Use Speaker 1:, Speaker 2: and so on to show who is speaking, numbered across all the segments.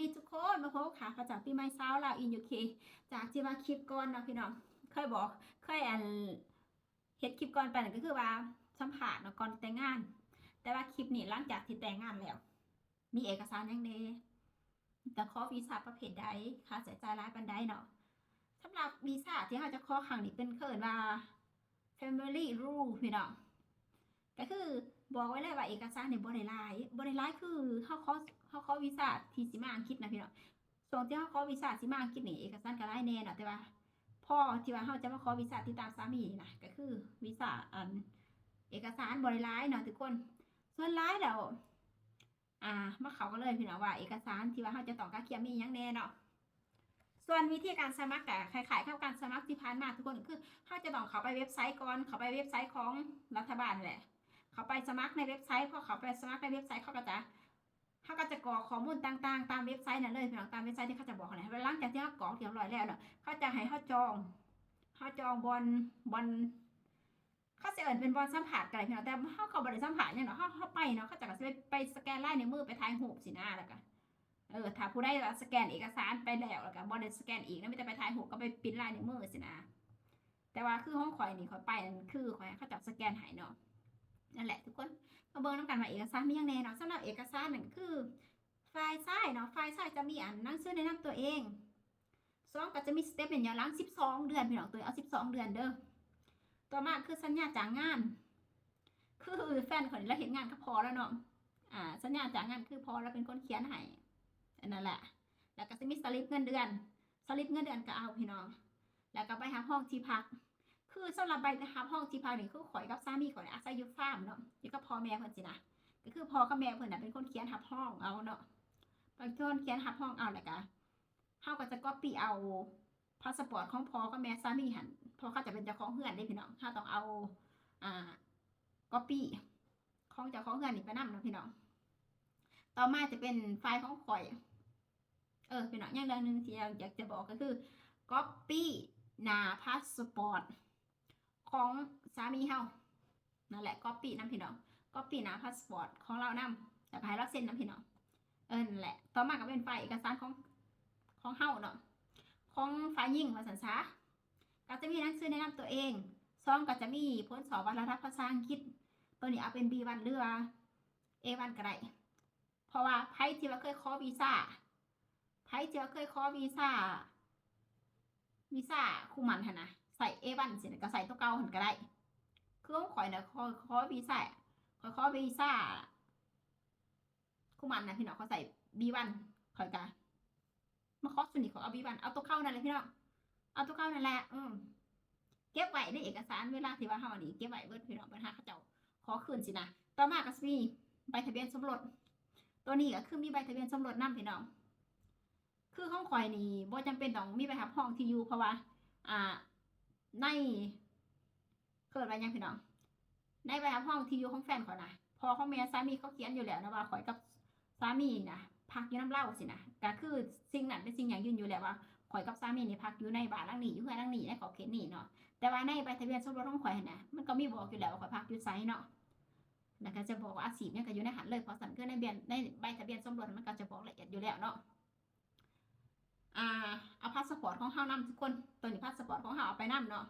Speaker 1: ดีทุกคนมาพบค่ะพระจากปีใหม่เช้าลาวอินยูเคจากที่ว่าคลิปก่อนเนาะพี่น้องเคยบอกเคยอันเฮ็ดคลิปก่อนไปนั่นก็คือว่าสัมผัสเนาะก่อนแต่งงาน แต่ว่าคลิปนี้หลังจากที่แต่งงานแล้ว มีเอกสารยังเดแต่ขอวีซ่าประเภทใดค่าใช้จ่ายรายปันใดเนาะสำหรับวีซ่าที่เราจะขอครั้งนี้เป็นเคินว่า family rule พี่น้องก็คือบอกไว้เลยว่าเอกสารในบริไลายบริไลายคือเขาขอ เขาขอวีซ่าที่สิมาอังกฤษนะพี่น้องส่วนที่เขาขอวีซ่าสิมาอังกฤษนี่เอกสารก็ไล่แน่เนาะแต่ว่าพ่อที่ว่าเขาจะมาขอวีซ่าที่ตามสามีนี่นะก็คือวีซ่าอันเอกสารบริไลายเนาะทุกคน ส่วนไลายเดี๋ยวอ่ามาเขาก็เลยพี่น้องว่า เอกสารที่ว่าเขาจะต้อการเขียนมียังแน่เนาะส่วนวิธีการสมัครกับคล้ายๆเข้าการสมัครที่ผ่านมาทุกคนคือเขาจะต้องเขาไปเว็บไซต์ก่อนเขาไปเว็บไซต์ของรัฐบาลแหละเขาไปสมัครในเว็บไซต์พอเขาไปสมัครในเว็บไซต์เขาก็จะ เขาก็จะกรอกข้อมูลต่างๆ ตามเว็บไซต์นั่นเลยพี่น้องตามเว็บไซต์ที่เขาจะบอกเขาเนี่ยหลังจากที่เขากรอกเรียบร้อยแล้วเนาะเขาจะให้เขาจองเขาจองบอลบอลเขาจะเอินเป็นบอลสัมผัสกันเลยพี่น้องแต่เขาเขาบริสัมผัสเนี่ยเนาะเขาเขาไปเนาะเขาจะก็จะไปสแกนลายในมือไปถ่ายรูสินะแล้วก็เออถ้าผู้ได้สแกนเอกสารไปแล้วแล้วก็บอลได้สแกนอีกแล้วไม่ได้ไปถ่ายรูก็ไปปิ้นลายในมือสินะแต่ว่าคือห้องข่อยนี่ข่อยไปคือข่อยเขาจับสแกนหายเนาะนั่นแหละทุกคน มาเบิ่งน้ำกันว่าเอกสารมีอย่างแน่เนาะสำหรับเอกสารนั่นคือ ไฟล์ซ้เนาะไฟล์ซ้จะมีอันนั่งชื่อแนะนำตัวเองสองก็จะมีสเต็ปเป็นอย่างหลัง12เดือนพี่น้องตัวเอา12เดือนเด้อต่อมาคือสัญญาจ้างงาน คือแฟนคนนี้เราเห็นงานก็พอแล้วเนาะอ่า สัญญาจ้างงานคือพอแล้วเป็นคนเขียนให้อันนั่นแหละ แล้วก็จะมีสลิปเงินเดือนสลิปเงินเดือนก็เอาพี่น้อง แล้วก็ไปหาห้องที่พัก คือสำหรับใบหาห้องที่พักนี่คือข่อยกับสามีข่อยอาศัยอยู่ฟาร์มเนาะอยู่กับพ่อแม่เพิ่นสินะก็คือพ่อกับแม่เพิ่นน่ะเป็นคนเขียนหับห้องเอาเนาะเป็นคนเขียนหับห้องเอาแล้วก็เฮาก็จะก๊อปปี้เอาพาสปอร์ตของพ่อกับแม่สามีหันพราะเขาจะเป็นเจ้าของเฮือนได้พี่น้องเฮาต้องเอาอ่าก๊อปปี้ของเจ้าของเฮือนนี่ไปนำเนาะพี่น้องต่อมาจะเป็นไฟล์ของข่อย เออพี่น้องอย่างเรื่องนึงที่อยากจะบอกก็คือก๊อปปี้หน้าพาสปอร์ต ของสามีเฮานั่นแหละก๊อปปี้น้ำพี่น้องก๊อปปี้หน้าพาสปอร์ตของเรานำแต่ภายเราเซ็นน้ำพี่น้องเออนั่นแหละ ต่อมาก็เป็นไฟเอกสารของของเฮาเนาะของฝ่ายหญิงภาษาษาก็จะมีหนังสือแนะนำตัวเองซองก็จะมีผลสอบวัฒนภาษาอังกฤษตัวนี้เอาเป็น B1 หรือว่า A1 ก็ได้เพราะว่าไพ่ที่ว่าเคยขอวีซ่าไพ่ที่ว่าเคยขอวีซ่าวีซ่าคู่มันนะ ใส่เอวันเสิก็ใส่ตัวเก่าหันก็ได้คือของข่อยนะขอขอวีซ่าขอขอวีซ่าคู่มันนะพี่น้องเขาใส่บีวันข่อยกะมาขอสุนิขอเอาบีวันเอาตัวเข้านั่นเลยพี่น้องเอาตัวเข้านั่นแหละอืมเก็บไว้ในเอกสารเวลาที่ว่าเฮานี่เก็บไว้เบิดพี่น้องปัญหาเขาเจ้าขอคืนสินะต่อมาก็สมีใบทะเบียนสมรสตัวนี้ก็คือมีใบทะเบียนสมรสนํพี่น้องคือของข่อยนี่บ่จำเป็นต้องมีใบหับห้องที่อยู่เพราะว่า อ่า ในเกิดอะไรยังพี่น้อง ในใบหับห้องที่อยู่ของแฟนเข่อยนะพอของเมียสามีเขาเขียนอยู่แล้วนะว่าข่อยกับสามีนะพักอยู่น้ำเล้าสินะก็คือสิ่งนั้นเป็นสิ่งอย่างยืนอยู่แล้วว่าข่อยกับสามีนี่พักอยู่ในบ้านหลังนี้อยู่เพื่อนหลังนี้ในขอบเขตนี้เนาะแต่ว่าในใบทะเบียนสมรสของข่อยนะมันก็มีบอกอยู่แล้วว่าข่อยพักอยู่ไซเนาะแล้วก็จะบอกว่าอาชีพเนี่ยก็อยู่ในหันเลยเพราะสันเกิดในเบียนในใบทะเบียนสมรสมันก็จะบอกละเอียดอยู่แล้วเนาะ อ่าเอาพาสปอร์ตของเฮานำทุกคนตัวนี้พาสปอร์ตของเฮาเอาไปนำเนาะ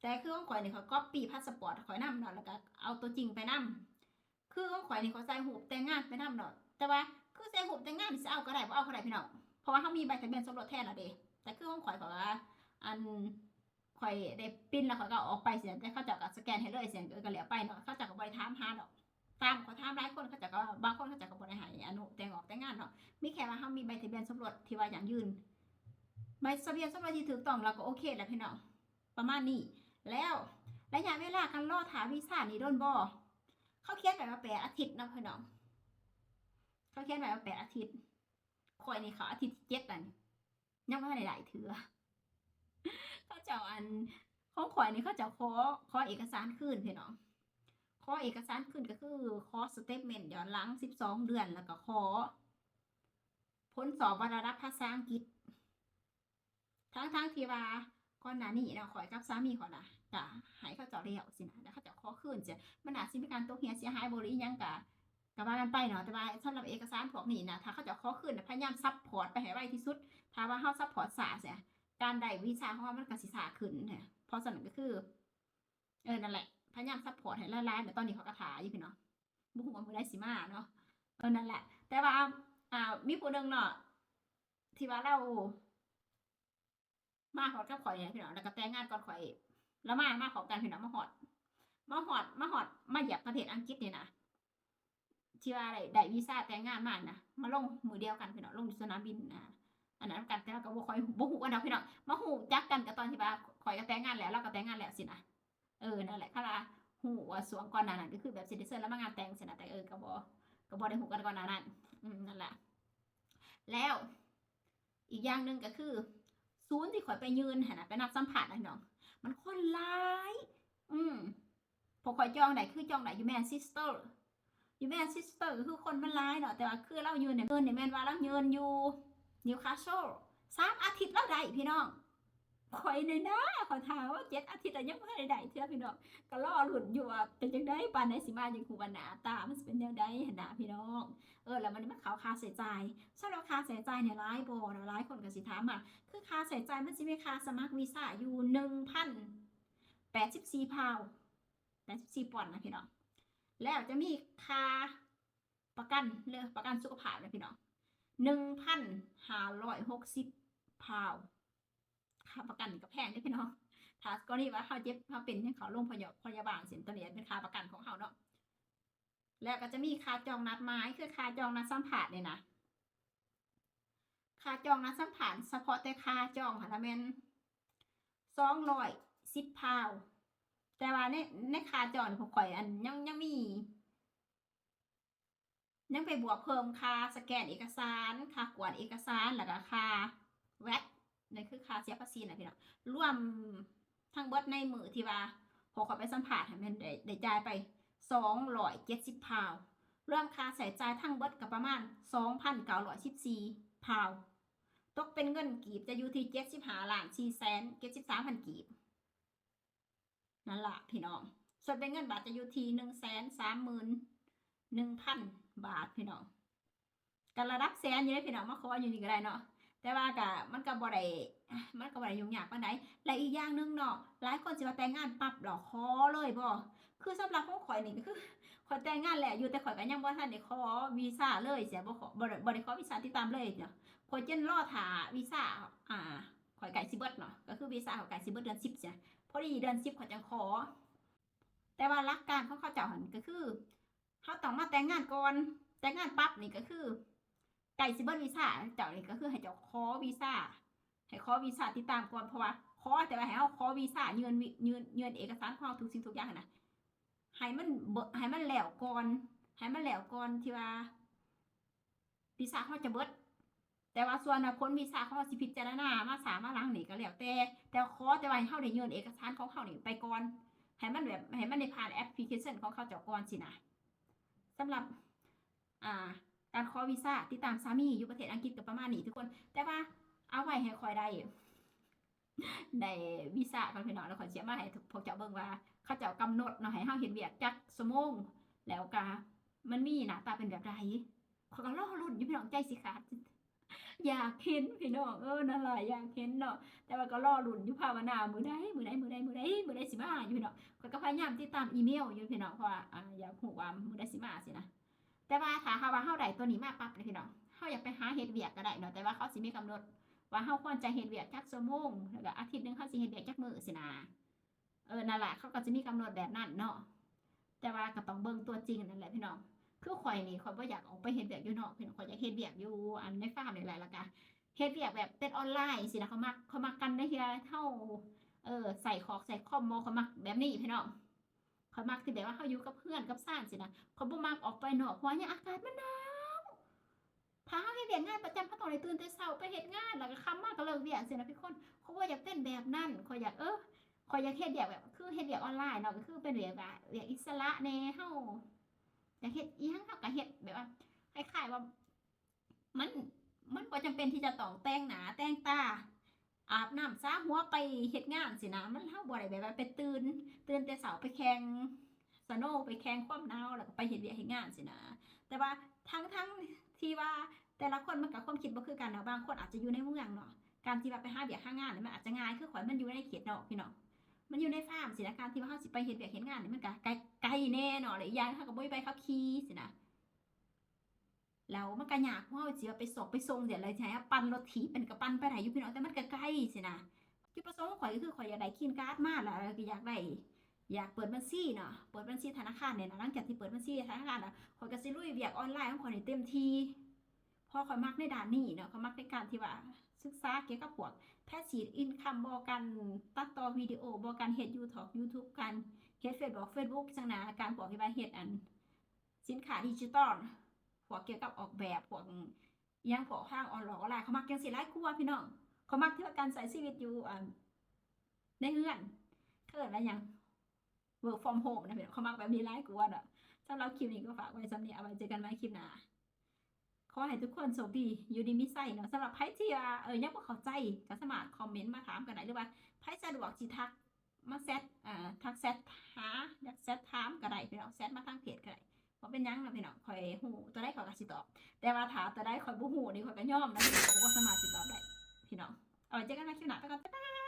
Speaker 1: แต่คือของข่อยนี่เขาก๊อปปี้พาสปอร์ตข่อยนำเนาะแล้วก็เอาตัวจริงไปนำคือของข่อยนี่เขาใส่หูแต่งงานไปนำเนาะแต่ว่าคือใส่หูแต่งงานนี่สิเอาก็ได้บ่เอาก็ได้พี่น้องเพราะว่าเฮามีใบทะเบียนสมรสแทนแล้วเด้แต่คือของข่อยเขาว่าอันข่อยได้ปิ้นแล้วข่อยก็ออกไปเสียแต่เขาจะก็สแกนให้เลยเสียเออก็เหลือไปเนาะเขาจะก็บ่ได้ถามหาดอก ตามเขาถามหลายคนเขาจะก็บางคนเขาจะก็บ่ได้ให้อนุแต่งออกแต่งงานเนาะมีแค่ว่าเขามีใบทะเบียนสมรสที่ว่าอย่างยืนใบทะเบียนสมรสที่ถูกต้องเราก็โอเคแล้วพี่น้องประมาณนี้ แล้วระยะเวลาการรอถาวีซ่านี่โดนบอเขาเขียนไว้ว่าแปดอาทิตย์นะพี่น้องเขาเขียนไว้ว่าแปดอาทิตย์คอยนี่เขาอาทิตย์เจ็ดนั่นยังไม่ได้หลายเถือเขาเจ้าอันของข่อยนี่เขาเจ้าขอขอเอกสารคืนพี่น้อง อเอกสารคืนก็คือขอสเตทเมนต์ย้อนหลังสิบสองเดือนแล้วก็ขอผลสอบวารณภาษาอังกฤษ ทั้งทั้งที่ว่าก่อนหน้านี้เนาะขอยกับสามีขอยนะกะหายเขาเจ้าเลี้ยวสินะแล้วเขาจ้าขอคืนจะมันอาจสิมีการตกเหียเสียหายบริยังกะก็ว่ากันไปเนาะแต่ว่าสำหรับเอกสารพวกนี้นะถ้าเขาจะขอขึ้นนะพยายามซัพพอร์ตไปให้ไวที่สุด ถ้าว่าเฮาซัพพอร์ตสาเสียการได้วีซ่าของเรามันกสิสาขึ้นเนี่ยเพราะฉะนั้นก็คือเออนั่นแหละ พยายามซัพพอร์ตให้หลายๆแต่ตอนนี้เขาก็ถาอยู่พี่เนาะบ่ฮู้ว่ามื้อใดสิมาเนาะเออนั่นแหละ แต่ว่าอ่ามีผู้หนึ่งเนาะที่ว่าเรามาฮอดกับข่อยเนี่ยพี่เน้องแล้วก็แต่งงานก่อนข่อยแล้วมามาขอกันพี่เน้องมาฮอดมาฮอดมาฮอดมาเหยียบประเทศอังกฤษเนี่ยนะที่ว่าอะได้ได้วีซ่าแต่งงานมานะมาลงมือเดียวกันพี่เน้องลงสนามบินนะอันนั้นกันแต่เราก็บ่คอยบ่ฮู้กันดอกพี่เน้องมาฮู้จักกันกับตอนที่ว่าข่อยก็แต่งงานแล้วเราก็แต่งงานแล้วสินะ เออนั่นแหละค่ะล่ะฮู้ว่าสวงก่อนหน้านั้นก็คือแบบสิได้เซิร์แล้วมางานแต่งสินะแต่เออก็บ่ก็บ่ได้ฮู้กันก่อนหน้านั้นอืมนั่นแหละแล้วอีกอย่างหนึ่งก็คือศูนย์ที่ข่อยไปยืนหันนะไปนับสัมผัสนะพี่น้องมันคนร้าย อืมพอข่อยจองไหนคือจองไหนยูแมนซิสเตอร์ยูแมนซิสเตอร์คือคนมันร้ายเนาะแต่ว่าคือเรายืนเนี่ยเงินเนี่ยแมนว่าเรายืนอยู่นิวคาสเซิลสามอาทิตย์แล้วได้พี่น้อง ข่อยในน้าขอยถามว่าเจ็ดอาทิตย์แล้วยังไม่ได้ได้เทื่อพี่น้องก็รอหลุดอยู่ว่าเป็นจังไดปานไหนสิมาจังคูวันหนาตา มันเป็นแนวใดหนน่ะพี่น้อง เออแล้วมันมันขาคาใช้จ่ายสำหรับคาใช้จ่ายเนี่ยหลายโบนะหลายคนก็สิถามมาคือคาใช้จ่ายมันสิมีคาสมัครวีซ่าอยู่หนึ่งพันแปดสิบสี่พาวแปดสิบสี่ปอนด์นะพี่น้องแล้วจะมีคาประกันเรื่องประกันสุขภาพนะพี่น้องหนึ่งพันห้าร้อยหกสิบพาว ค่าประกันก็แพงเด้พี่น้องถ้ากรณีว่าเขาเจ็บเขาเป็นเขาโรงพยาพยาบาลเสินตัวนี้เป็นค่าประกันของเขาเนาะแล้วก็จะมีค่าจองนัดหมายคือค่าจองนัดสัมผัสเนี่ยนะค่าจองนัดสัมผัสเฉพาะแต่ค่าจองค่ะละแม่นสองร้อยสิบพาวแต่ว่าในในค่าจองผมข่อยอันยังยังมียังไปบวกเพิ่มค่าสแกนเอกสาร ค่ากวดเอกสาร แล้วก็ค่าแวต นี่คือค่าเสียภาษีนะพี่น้องรวมทั้งเบิดในมือที่ว่าพอเขอไปสัมผัสให้มันได้ได้จ่ายไปสองร้อยเจ็ดสิบพาวรวมค่าใส่จ่ายทั้งเบิดกับประมาณสองพันเก้าร้อยสิบสี่พาวตกเป็นเงินกีบจะอยู่ที่เจ็ดสิบห้าล้านสี่แสนเจ็ดสิบสามพันกีบนั่นละพี่น้อง ส่วนเป็นเงินบาทจะอยู่ที่หนึ่งแสนสามหมื่นหนึ่งพันบาทพี่น้องกันระดับแสนอยู่ได้พี่น้องมาขออยู่นี่ก็ได้เนาะ แต่ว่ากะมันก็บ่ได้มันก็บ่ได้ยุ่งยากปานใดและอีกอย่างหนึงเนาะหลายคนสิว่าแต่งงานปั๊บหรอขอเลยบ่คือสำหรับของข่อยนี่ก็คือข่อยแต่งงานแล้วอยู่แต่ข่อยก็ยังบ่ทันได้ขอวีซ่าเลยเสียบ่ขอบ่ได้บ่ได้ขอวีซ่าติดตามเลยเนาะข่อยจนรอถ่าวีซ่าอ่าข่อยไก่สิเบิดเนาะก็คือวีซ่าขอยไก่สิเบิดเดือน10จ้ะพอดีเดือน10ข่อยจังขอ แต่ว่าหลักการของเขาเจ้าหันก็คือเฮาต้องมาแต่งงานก่อนแต่งงานปั๊บนี่ก็คือ ไก่สิเบิดวีซ่าเจ้านี่ก็คือให้เจ้าขอวีซ่าให้ขอวีซ่าติดตามก่อนเพราะว่าขอแต่ว่าให้เฮาขอวีซ่ายืนวิยืนยืนเอกสารของเราทุกสิ่งทุกอย่างนะให้มันเบให้มันแล้วก่อนให้มันแล้วก่อนที่ว่าวีซ่าเขาจะเบิด แต่ว่าส่วนผลวีซ่าเขาสิพิจารณามาสามาลังหนีก็แล้วแต่แต่ขอแต่ว่าให้เฮาได้ยืนเอกสารของเขาหนีไปก่อนให้มันแบบให้มันได้ผ่านแอปพลิเคชันของเขาเจ้าก่อนสินะสำหรับอ่า การขอวีซ่าติดตามสามีอยู่ประเทศอังกฤษกับประมาณนี้ทุกคน แต่ว่าเอาไว้ให้คอยได้ได้วีซ่าก่อนพี่น้องแล้วขอยเสียมาให้พวกเจ้าเบิ่งว่า เขาเจ้ากำหนดเนาะให้เฮาเห็นเวียกจักสมงแล้วก็มันมีหน้าตาเป็นแบบใดขอยก็รอรุ่นอยู่พี่น้องใจสิขาดอยากเห็นพี่น้องเออนั่นแหละอยากเห็นเนาะแต่ว่าก็รอรุ่นอยู่ภาวนามือใดมือใดมือใดมือใดมือใดสิมาอยู่พี่น้องข้อยก็พยายามติดตามอีเมลอยู่พี่น้องเพราะว่าอ่าอยากรู้ว่ามือใดสิมาสินะ แต่ว่าถ้าเฮาว่าเฮาได้ตัวนี้มาปั๊บเลยพี่น้องเฮาอยากไปหาเฮ็ดเวียกก็ได้เนาะแต่ว่าเขาสิมีกำหนด ว่าเฮาควรจะเฮ็ดเวียกจักชั่วโมงแล้วก็อาทิตย์หนึงเฮาสิเฮ็ดเวียกจักมื้อสินะเออนั่นแหละเขาก็จะมีกำหนดแบบนั้นเนาะแต่ว่าก็ต้องเบิ่งตัวจริงนั่นแหละพี่น้องคือข่อยนี่ข่อยบ่อยากออกไปเฮ็ดเวียกอยู่นอกพี่น้องข่อยอยากเฮ็ดเวียกอยู่อันในฟาร์มนี่แหละแล้วก็เฮ็ดเวียกแบบเป็นออนไลน์สินะเขามักเขามักกันได้เฮียเท่าเออใส่คอกใส่คอมโมเขามักแบบนี้พี่น้อง เขามักที่แบบว่าเขาอยู่กับเพื่อนกับซ่านสินะเขาบ่มักออกไปนอกเพราะว่าเนี่ยอากาศมันหนาวถ้าเฮาเฮ็ดเวียกงานประจำเขาต้องได้ตื่นแต่เช้าไปเฮ็ดงานแล้วก็ค่ำมากก็เลิกเวียกสินะพี่คนเขาว่าอยากเป็นแบบนั้นเขาอยากเออเขาอยากเฮ็ดเวียกแบบ คือเฮ็ดเวียกออนไลน์เนาะก็คือเป็นเวียกแบบเวียกอิสระแน่เฮาอยากเฮ็ดอีหยังเฮาก็เฮ็ดแบบว่าคล้ายๆว่า มันมันบ่จำเป็นที่จะต้องแต่งหน้าแต่งตา อาบน้ำซาหัวไปเฮ็ดงานสินะมันเฮาบ่ได้แบบไปตื่นตื่นแต่เช้าไปแข่งสโนว์ไปแข่งความหนาวแล้วก็ไปเฮ็ดเวียเฮ็ดงานสินะแต่ว่าทั้งทั้งที่ว่าแต่ละคนมันกับความคิดบ่คือกันเนาะบางคนอาจจะอยู่ในเมืองเนาะการที่ว่าไปหาเบียกหางานเนี่ยมันอาจจะง่ายคือข่อยมันอยู่ในเขตเนอกพี่เน้องมันอยู่ในฟาร์มสินะการที่ว่าเฮาสิไปเฮ็ดเบียเฮ็ดงานนี่มันก็ไกลไกลแน่เนาะและอีกอย่างเฮาก็บ่มีใบขับขี่สินะ แล้วมันก็ยากเพราะเฮาสิว่าไปส่งไปส่งเดี๋ยวอะไรให้ปั่นรถถีเป็นก็ปั่นไปได้อยู่พี่น้องแต่มันก็ไกล้สินะจุดประสงค์ของข่อยก็คือข่อยอยากได้คีนการ์ดมาแล้วก็อยากได้อยากเปิดบัญชีเนาะเปิดบัญชีธนาคารเนี่ยนะหลังจากที่เปิดบัญชีธนาคารอะข่อยก็สิลุยเวียกออนไลน์ของข่อยนี่เต็มที่พอข่อยมักในด้านนี้เนาะข่อยมักในการที่ว่าศึกษาเกี่ยวกับพวกแพสซีฟอินคัมบ่กันตัดต่อวิดีโอบ่กันเฮ็ด YouTube YouTube กันเฮ็ด Facebook Facebook จังนะการพวกที่ว่าเฮ็ดอัน สินค้าดิจิตอล พวกเกี่ยวกับออกแบบพวกอิหยังพวกห้างออนไลน์เขามักจังซี่หลายกว่าพี่น้องเขามักที่ว่าการใช้ชีวิตอยู่ในเฮือนเกิดอะไรยัง work from home นะพี่น้องเขามักแบบนี้ร้ายกว่าเด้อสำหรับคลิปนี้ก็ฝากไว้สำนี้เอาไว้เจอกันไว้คลิปหน้าขอให้ทุกคนโชคดีอยู่ดีมีไส้เนาะสำหรับไพ่ที่เออยังบ่เข้าใจก็สามารถคอมเมนต์มาถามกันได้หรือว่าไพ่สะดวกสิทักมาแซดอ่าทักแซดหาอยากแซดถามก็ได้พี่น้องแซดมาทางเพจก็ได้ เขาเป็นยังนะพี่น้องคอยหูตัวได้ขอกระสิตอบ แต่ว่าถ้าตัวได้คอยบูหูนี่คอยกระยอมนะพี่น้องว่าสามารถสิตอบได้พี่น้องเอาไว้เจอกันใหม่คลิปหน้าไปก่อนบ๊ายบาย